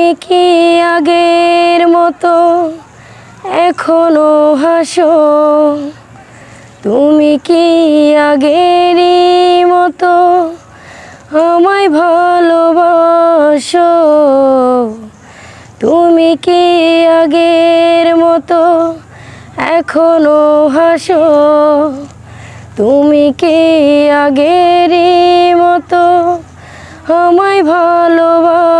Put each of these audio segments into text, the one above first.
তুমি কি আগের মতো এখনও হাসো? তুমি কি আগেরই মতো আমায় ভালোবাসো? তুমি কি আগের মতো এখনও হাসো? তুমি কি আগেরই মতো আমায় ভালোবাসো?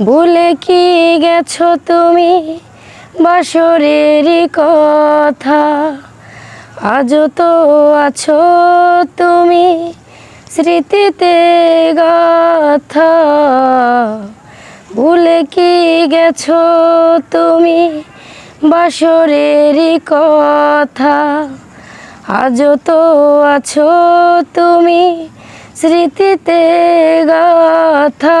বলে কি গেছো তুমি? বাসরেরই কথা। আজও তো আছো তুমি স্মৃতিতে গাথা। ভুলে কি গেছো তুমি? বাসরেরই কথা। আজও তো আছো তুমি স্মৃতিতে গাথা।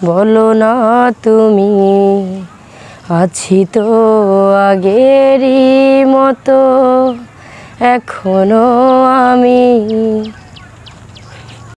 বলো না তুমি আছি তো আগেরই মতো এখনও আমি